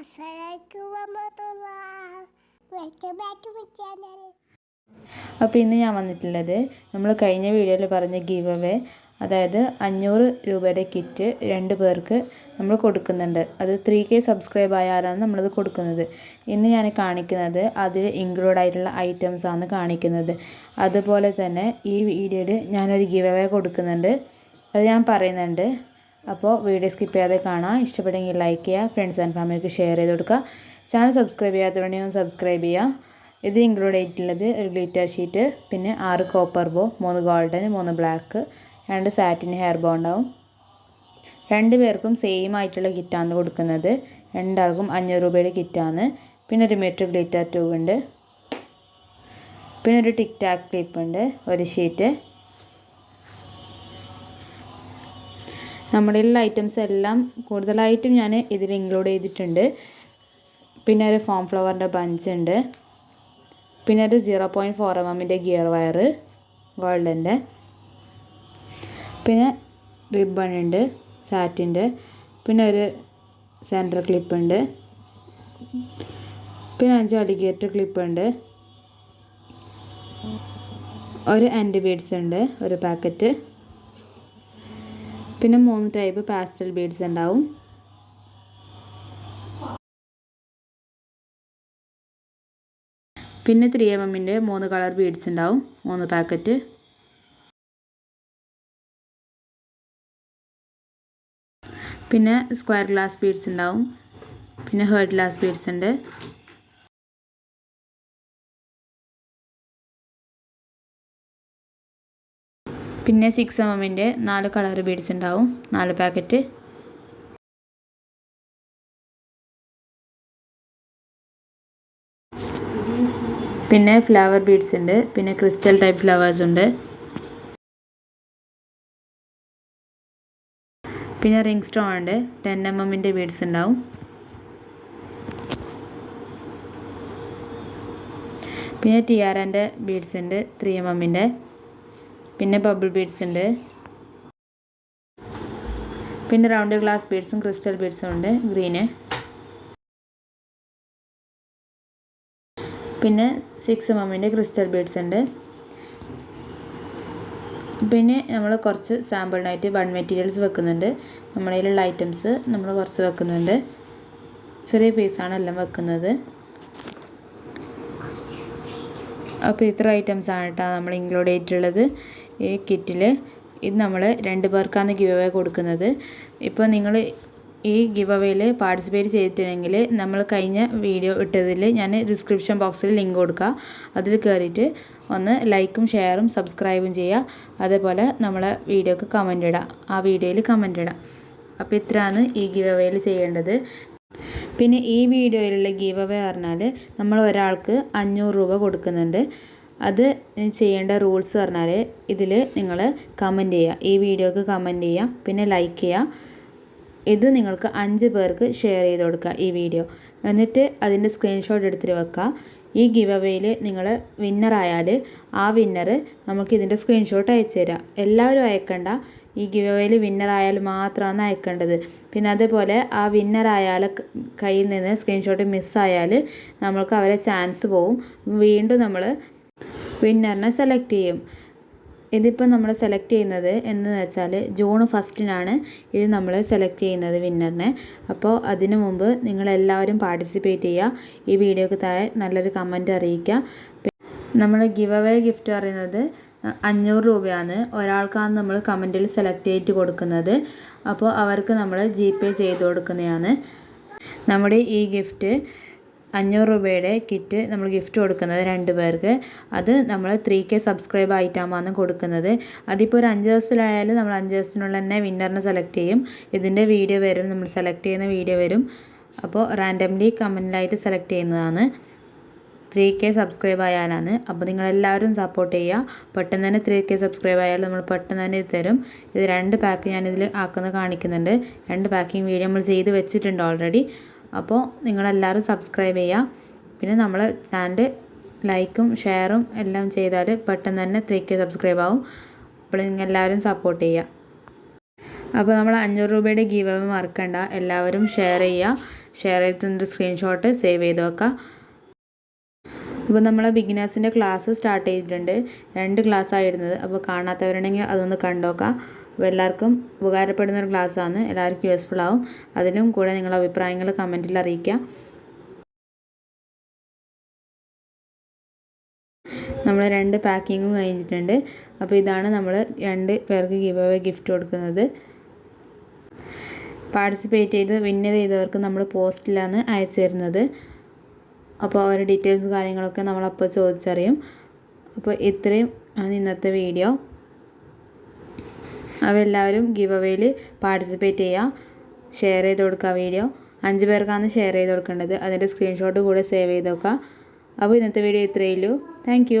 വറഹ്മത്തുള്ളാഹി welcome back to my channel അപ്പോൾ ഇന്ന് ഞാൻ വന്നിട്ടുള്ളത് നമ്മൾ കഴിഞ്ഞ വീഡിയോയിൽ പറഞ്ഞ ഗീവ് അവേ അതായത് അഞ്ഞൂറ് രൂപയുടെ കിറ്റ് രണ്ട് പേർക്ക് നമ്മൾ കൊടുക്കുന്നുണ്ട്. അത് ത്രീ കെ സബ്സ്ക്രൈബ് ആയാലാണ് നമ്മളത് കൊടുക്കുന്നത്. ഇന്ന് ഞാൻ കാണിക്കുന്നത് അതിൽ ഇൻക്ലൂഡ് ആയിട്ടുള്ള ഐറ്റംസ് ആണ് കാണിക്കുന്നത്. അതുപോലെ തന്നെ ഈ വീഡിയോയിൽ ഞാനൊരു ഗീവ് അവേ കൊടുക്കുന്നുണ്ട്. അത് ഞാൻ പറയുന്നുണ്ട്. അപ്പോൾ വീഡിയോ സ്കിപ്പ് ചെയ്യാതെ കാണാം. ഇഷ്ടപ്പെട്ടെങ്കിൽ ലൈക്ക് ചെയ്യുക ഫ്രണ്ട്സ് ആൻഡ് ഫാമിലിക്ക് ഷെയർ ചെയ്ത് കൊടുക്കുക. ചാനൽ സബ്സ്ക്രൈബ് ചെയ്യാത്തവരുണ്ടെങ്കിൽ ഒന്ന് സബ്സ്ക്രൈബ് ചെയ്യുക. ഇത് ഇൻക്ലൂഡ് ആയിട്ടുള്ളത് ഒരു ഗ്ലിറ്റർ ഷീറ്റ് പിന്നെ ആറ് കോപ്പർ ബോ മൂന്ന് ഗോൾഡൻ മൂന്ന് ബ്ലാക്ക് രണ്ട് സാറ്റിൻ ഹെയർ ബോ ഉണ്ടാവും. രണ്ട് പേർക്കും സെയിം ആയിട്ടുള്ള കിറ്റാണ് കൊടുക്കുന്നത്. രണ്ടാൾക്കും അഞ്ഞൂറ് രൂപയുടെ കിറ്റാണ് പിന്നെ ഒരു മീറ്റർ ഗ്ലിറ്റർ ട്യൂബ് ഉണ്ട്. പിന്നെ ഒരു ടിക് ടാക് ക്ലിപ്പ് ഉണ്ട്. ഒരു ഷീറ്റ് നമ്മുടെ ഉള്ള ഐറ്റംസ് എല്ലാം കൂടുതലായിട്ടും ഞാൻ ഇതിൽ ഇൻക്ലൂഡ് ചെയ്തിട്ടുണ്ട്. പിന്നെ ഒരു ഫോം ഫ്ലവറിന്റെ ബഞ്ച് ഉണ്ട്. പിന്നെ ഒരു സീറോ പോയിന്റ് ഫോർ എം എമ്മിന്റെ ഗിയർ വയർ ഗോൾഡന്റെ പിന്നെ റിബൺ ഉണ്ട് സാറ്റിന്റെ പിന്നെ ഒരു സെന്റർ ക്ലിപ്പ് ഉണ്ട്. പിന്നെ അഞ്ച് അലിഗേറ്റർ ക്ലിപ്പ് ഉണ്ട്. ഒരു ആന്റിബീഡ്സ് ഉണ്ട് ഒരു പാക്കറ്റ് പിന്നെ മൂന്ന് ടൈപ്പ് പാസ്റ്റൽ ബീഡ്സ് ഉണ്ടാവും. പിന്നെ ത്രീ എം എമ്മിന്റെ മൂന്ന് കളർ ബീഡ്സ് ഉണ്ടാവും. മൂന്ന് പാക്കറ്റ് പിന്നെ സ്ക്വയർ ഗ്ലാസ് ബീഡ്സ് ഉണ്ടാവും. പിന്നെ ഹേർഡ് ഗ്ലാസ് ബീഡ്സ് ഉണ്ട്. പിന്നെ സിക്സ് എം എമ്മിന്റെ നാല് കളർ ബീഡ്സ് ഉണ്ടാവും നാല് പാക്കറ്റ് പിന്നെ ഫ്ലവർ ബീഡ്സ് ഉണ്ട് പിന്നെ ക്രിസ്റ്റൽ ടൈപ്പ് ഫ്ലവേഴ്സ് ഉണ്ട്. പിന്നെ റിംഗ് സ്റ്റോൺ ഉണ്ട് ടെൻ എം എമ്മിന്റെ ബീഡ്സ് ഉണ്ടാവും പിന്നെ ടി ആർ എന്റെ ബീഡ്സ് ഉണ്ട് ത്രീ എം എമ്മിന്റെ പിന്നെ ബബിൾ ബീഡ്സ് ഉണ്ട്. പിന്നെ റൗണ്ട് ഗ്ലാസ് ബീഡ്സും ക്രിസ്റ്റൽ ബീഡ്സും ഉണ്ട് ഗ്രീന് പിന്നെ സിക്സ് മമ്മിന്റെ ക്രിസ്റ്റൽ ബീഡ്സ് ഉണ്ട്. പിന്നെ നമ്മൾ കുറച്ച് സാമ്പിളിനായിട്ട് വൺ മെറ്റീരിയൽസ് വെക്കുന്നുണ്ട്. നമ്മുടെ കയ്യിലുള്ള ഐറ്റംസ് നമ്മൾ കുറച്ച് വെക്കുന്നുണ്ട്. ചെറിയ പീസാണ് എല്ലാം വെക്കുന്നത്. അപ്പോൾ ഇത്ര ഐറ്റംസ് ആണ് കേട്ടോ നമ്മൾ ഇൻക്ലൂഡ് ചെയ്തിട്ടുള്ളത്. ഈ കിറ്റിൽ ഇത് നമ്മൾ രണ്ട് പേർക്കാണ് ഗിവ് അവേ കൊടുക്കുന്നത്. ഇപ്പോൾ നിങ്ങൾ ഈ ഗിവ് അവേയിൽ പാർട്ടിസിപ്പേറ്റ് ചെയ്തിട്ടുണ്ടെങ്കിൽ നമ്മൾ കഴിഞ്ഞ വീഡിയോ ഇട്ടതിൽ ഞാൻ ഡിസ്ക്രിപ്ഷൻ ബോക്സിൽ ലിങ്ക് കൊടുക്കുക അതിൽ കയറിയിട്ട് ഒന്ന് ലൈക്കും ഷെയറും സബ്സ്ക്രൈബും ചെയ്യുക അതേപോലെ നമ്മളെ വീഡിയോക്ക് കമന്റ് ഇടാം. ആ വീഡിയോയിൽ കമന്റ് ഇടാം. അപ്പോൾ ഇത്രയാണ് ഈ ഗിവ് അവേയിൽ ചെയ്യേണ്ടത്. പിന്നെ ഈ വീഡിയോയിലുള്ള ഗീവ് അവേ പറഞ്ഞാൽ നമ്മൾ ഒരാൾക്ക് അഞ്ഞൂറ് രൂപ കൊടുക്കുന്നുണ്ട്. അത് ചെയ്യേണ്ട റൂൾസ് പറഞ്ഞാൽ ഇതിൽ നിങ്ങൾ കമന്റ് ചെയ്യുക ഈ വീഡിയോക്ക് കമന്റ് ചെയ്യുക പിന്നെ ലൈക്ക് ചെയ്യുക ഇത് നിങ്ങൾക്ക് അഞ്ച് പേർക്ക് ഷെയർ ചെയ്ത് കൊടുക്കുക ഈ വീഡിയോ എന്നിട്ട് അതിന്റെ സ്ക്രീൻഷോട്ട് എടുത്തിട്ട് വെക്കുക ഈ ഗിവ് അവേയിൽ നിങ്ങൾ വിന്നറായാൽ ആ വിന്നർ നമുക്ക് ഇതിന്റെ സ്ക്രീൻഷോട്ട് അയച്ചു തരാം. എല്ലാവരും അയക്കണ്ട. ഈ ഗിവ് അവേയിൽ വിന്നറായാൽ മാത്രമാണ് അയക്കേണ്ടത്. പിന്നെ അതേപോലെ ആ വിന്നറായാൽ കയ്യിൽ നിന്ന് സ്ക്രീൻഷോട്ട് മിസ്സായാൽ നമ്മൾക്ക് അവരെ ചാൻസ് പോവും. വീണ്ടും നമ്മൾ വിന്നറിനെ സെലക്ട് ചെയ്യും. ഇതിപ്പോൾ നമ്മൾ സെലക്ട് ചെയ്യുന്നത് എന്ന് വെച്ചാൽ ജൂൺ ഫസ്റ്റിനാണ് ഇത് നമ്മൾ സെലക്ട് ചെയ്യുന്നത് വിന്നറിനെ അപ്പോൾ അതിനു മുമ്പ് നിങ്ങളെല്ലാവരും പാർട്ടിസിപ്പേറ്റ് ചെയ്യുക ഈ വീഡിയോക്ക് താഴെ നല്ലൊരു കമന്റ് അറിയിക്കുക നമ്മൾ ഗിവ് അവേ ഗിഫ്റ്റ് പറയുന്നത് അഞ്ഞൂറ് രൂപയാണ്. ഒരാൾക്കാണ് നമ്മൾ കമന്റിൽ സെലക്ട് ചെയ്തിട്ട് കൊടുക്കുന്നത്. അപ്പോൾ അവർക്ക് നമ്മൾ ജി പേ ചെയ്ത് കൊടുക്കുന്നതാണ്. നമ്മുടെ ഈ ഗിഫ്റ്റ് അഞ്ഞൂറ് രൂപയുടെ കിറ്റ് നമ്മൾ ഗിഫ്റ്റ് കൊടുക്കുന്നത് രണ്ട് പേർക്ക്. അത് നമ്മൾ ത്രീ കെ സബ്സ്ക്രൈബ് ആയിട്ടാണ് കൊടുക്കുന്നത്. അതിപ്പോൾ ഒരു അഞ്ച് ദിവസത്തിലായാലും നമ്മൾ അഞ്ച് ദിവസത്തിനുള്ള തന്നെ വിന്നറിനെ സെലക്ട് ചെയ്യും. ഇതിന്റെ വീഡിയോ വരും നമ്മൾ സെലക്ട് ചെയ്യുന്ന വീഡിയോ വരും. അപ്പോൾ റാൻഡംലി കമന്റിലായിട്ട് സെലക്ട് ചെയ്യുന്നതാണ്. ത്രീ കെ സബ്സ്ക്രൈബ് ആയാലാണ്. അപ്പോൾ നിങ്ങളെല്ലാവരും സപ്പോർട്ട് ചെയ്യുക. പെട്ടെന്ന് തന്നെ ത്രീ കെ സബ്സ്ക്രൈബ് ആയാൽ നമ്മൾ പെട്ടെന്ന് തന്നെ തരും. ഇത് രണ്ട് പാക്ക് ഞാനിതിൽ ആക്കുന്നത് കാണിക്കുന്നുണ്ട്. രണ്ട് പാക്കിംഗ് വീഡിയോ നമ്മൾ ചെയ്ത് വെച്ചിട്ടുണ്ട് ഓൾറെഡി അപ്പോൾ നിങ്ങളെല്ലാവരും സബ്സ്ക്രൈബ് ചെയ്യുക. പിന്നെ നമ്മൾ ചാനൽ ലൈക്കും ഷെയറും എല്ലാം ചെയ്താൽ പെട്ടെന്ന് തന്നെ ത്രീ കെ സബ്സ്ക്രൈബ് ആവും. അപ്പോൾ നിങ്ങൾ എല്ലാവരും സപ്പോർട്ട് ചെയ്യുക. അപ്പോൾ നമ്മൾ അഞ്ഞൂറ് രൂപയുടെ ഗീവ് അവ മറക്കണ്ട എല്ലാവരും ഷെയർ ചെയ്യുക. ഷെയർ ചെയ്തിട്ട് സ്ക്രീൻഷോട്ട് സേവ് ചെയ്ത് വെക്കുക അപ്പോൾ നമ്മൾ ബിഗിനേഴ്സിന്റെ ക്ലാസ് സ്റ്റാർട്ട് ചെയ്തിട്ടുണ്ട്. രണ്ട് ക്ലാസ് ആയിരുന്നത് അപ്പോൾ കാണാത്തവരുണ്ടെങ്കിൽ അതൊന്ന് കണ്ടോക്കാം. അപ്പോൾ എല്ലാവർക്കും ഉപകാരപ്പെടുന്ന ഒരു ക്ലാസ്സാണ്. എല്ലാവർക്കും യൂസ്ഫുൾ ആവും. അതിലും കൂടെ നിങ്ങളുടെ അഭിപ്രായങ്ങൾ കമന്റിൽ അറിയിക്കുക നമ്മൾ രണ്ട് പാക്കിങ്ങും കഴിഞ്ഞിട്ടുണ്ട്. അപ്പോൾ ഇതാണ് നമ്മൾ രണ്ട് പേർക്ക് ഗിവ് അവേ ഗിഫ്റ്റ് കൊടുക്കുന്നത്. പാർട്ടിസിപ്പേറ്റ് ചെയ്ത് വിന്നർ ചെയ്തവർക്ക് നമ്മൾ പോസ്റ്റിലാണ് അയച്ചു തരുന്നത്. അപ്പോൾ അവരുടെ ഡീറ്റെയിൽസ് കാര്യങ്ങളൊക്കെ നമ്മളപ്പോൾ ചോദിച്ചറിയും. അപ്പോൾ ഇത്രയും ആണ് ഇന്നത്തെ വീഡിയോ അപ്പോൾ എല്ലാവരും ഗിവ് അവേയിൽ പാർട്ടിസിപ്പേറ്റ് ചെയ്യുക ഷെയർ ചെയ്ത് കൊടുക്കുക വീഡിയോ. അഞ്ച് പേർക്കാണ് ഷെയർ ചെയ്ത് കൊടുക്കേണ്ടത്. അതിന്റെ സ്ക്രീൻഷോട്ട് കൂടെ സേവ് ചെയ്ത് വെക്കുക. അപ്പോൾ ഇന്നത്തെ വീഡിയോ ഇത്രയേ ഉള്ളൂ. താങ്ക്